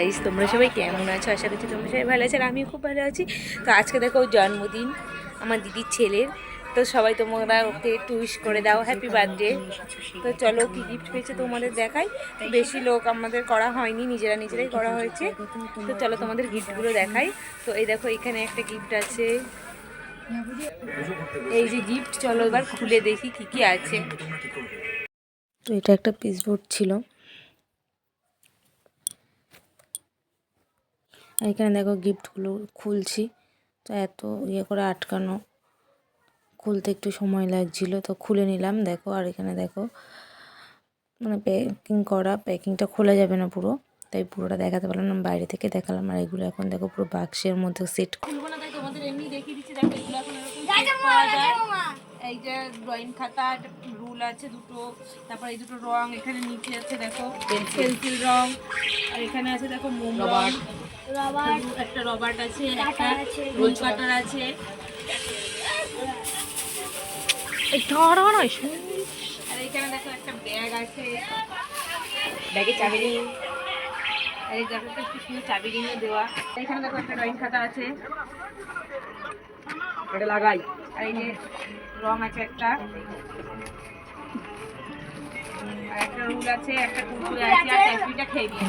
Guys তোমরা সবাই কেমন আছো? আশা করছি তোমরা সবাই ভালো আছো আর আমিও খুব ভালো আছি। তো আজকে দেখো জন্মদিন, আমার দিদির ছেলের। তো সবাই তোমরা ওকে উইশ করে দাও হ্যাপি বার্থডে তো চলো কি গিফট পেয়েছে তোমাদের দেখাই। বেশি লোক আমাদের করা হয়নি, নিজেরা নিজেরাই করা হয়েছে। তো চলো তোমাদের গিফটগুলো দেখাই। তো এই দেখো, এখানে একটা গিফট আছে। এই যে গিফট চলো এবার খুলে দেখি কি কি আছে। তো এটা একটা পিসবোর্ড ছিল। আর এখানে দেখো গিফটগুলো খুলছি। তো এত ইয়ে করে আটকানো খুলতে একটু সময় লাগছিল তো খুলে নিলাম। দেখো আর এখানে দেখো মানে প্যাকিং করা প্যাকিংটা খোলা যাবে না পুরো তাই পুরোটা দেখাতে পারলাম না বাইরে থেকে দেখালাম। আর এগুলো এখন দেখো পুরো বাক্সের মধ্যে সেট খুলবো না তাই তোমাদের এমনি দেখিয়ে দিচ্ছি। দেখো এগুলো এখন এই যে ড্রয়িং খাতা রুল আছে দুটো। তারপর এই দুটো রং এখানে নিচে আছে দেখো পেন্সিল রং। আর এখানে আছে দেখো মোম। রং রবার একটা রবার্ট আছে একটা কাটার আছে। রোল কাটার আছে। আর এখানে দেখো একটা ব্যাগ আছে। ব্যাগে চাবি রিং আর এই দেখো একটু সুন্দর চাবি রিংও দেওয়া। এখানে দেখো একটা ড্রয়িং খাতা আছে। এটা লাগাই। আর এই যে রং আছে একটা।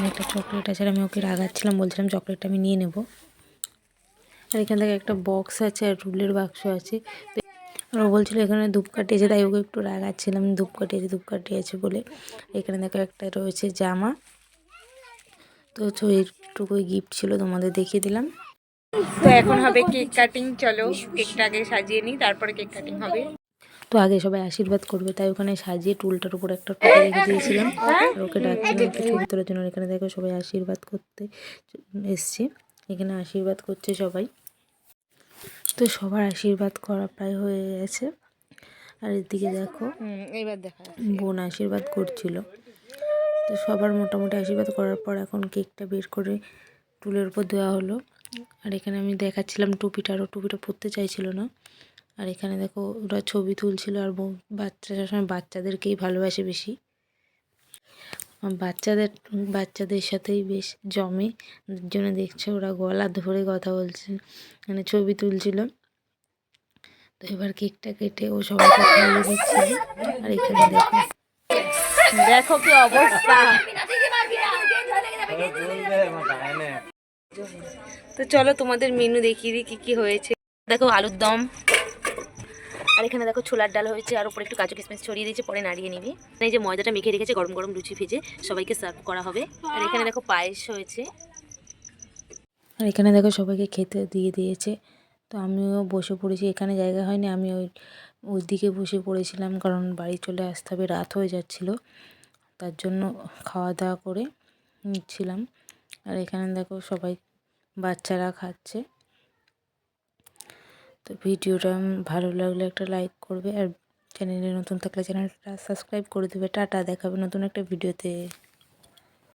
একটা চকলেট আছে আমি ওকে রাগাচ্ছিলাম বলছিলাম চকলেটটা আমি নিয়ে নেব। আর এখান থেকে একটা বক্স আছে আর রুলের বাক্স আছে। আর ও বলছিল এখানে ধূপকাঠি আছে তাই ওকে একটু রাগাচ্ছিলাম ধূপকাঠি আছে ধূপকাঠি আছে বলে। এখানে দেখো একটা রয়েছে জামা। তো তো এইটুকুই গিফট ছিল তোমাদের দেখিয়ে দিলাম। তো এখন হবে কেক কাটিং চলো কেকটা আগে সাজিয়ে নিই তারপরে কেক কাটিং হবে। তো আগে সবাই আশীর্বাদ করবে, তাই ওখানে সাজিয়ে টুলটার উপর একটা টুকে রেখে দিয়েছিলাম। আর ওকে ছবি তোলার জন্য এখানে দেখো সবাই আশীর্বাদ করতে এসছে, এখানে আশীর্বাদ করছে সবাই। তো সবার আশীর্বাদ করা প্রায় হয়ে গেছে। আর এদিকে দেখো এবার দেখা বোন আশীর্বাদ করছিল। তো সবার মোটামুটি আশীর্বাদ করার পর এখন কেকটা বের করে টুলের উপর দেওয়া হলো। আর এখানে আমি দেখাচ্ছিলাম টুপিটা আরও টুপিটা পরতে চাইছিল না। আর এখানে দেখো ওরা ছবি তুলছিল আর বাচ্চা সবসময় বাচ্চাদেরকেই ভালোবাসে বেশি। বাচ্চাদের বাচ্চাদের সাথেই বেশ জমে। জন্য দেখছে ওরা গলা ধরে কথা বলছে মানে ছবি তুলছিল। তো এবার কেকটা কেটে ও সবাইকে খাইয়ে দিচ্ছিল আর এখানে দেখো। দেখো কি অবস্থা। তো চলো তোমাদের মেনু দেখিয়ে দিই কি কি হয়েছে। দেখো আলুর দম। আর এখানে দেখো ছোলার ডাল হয়েছে, আর উপরে একটু কাজু কিশমিশ ছড়িয়ে দিয়েছে, পরে নাড়িয়ে নিবি। এই যে ময়দাটা মেখে রেখেছে, গরম গরম লুচি ভেজে সবাইকে সার্ভ করা হবে। আর এখানে দেখো পায়েস হয়েছে। আর এখানে দেখো সবাইকে খেতে দিয়ে দিয়েছে। তো আমিও বসে পড়েছি, এখানে জায়গা হয়নি, আমি ওই ওই দিকে বসে পড়েছিলাম, কারণ বাড়ি চলে আসতে হবে, রাত হয়ে যাচ্ছিল। তার জন্য খাওয়া দাওয়া করে নিচ্ছিলাম। আর এখানে দেখো সবাই বাচ্চারা খাচ্ছে। তো ভিডিওটা ভালো লাগলে একটা লাইক করবে আর চ্যানেলে নতুন থাকলে চ্যানেলটা সাবস্ক্রাইব করে দেবে। টাটা, দেখাবে নতুন একটা ভিডিওতে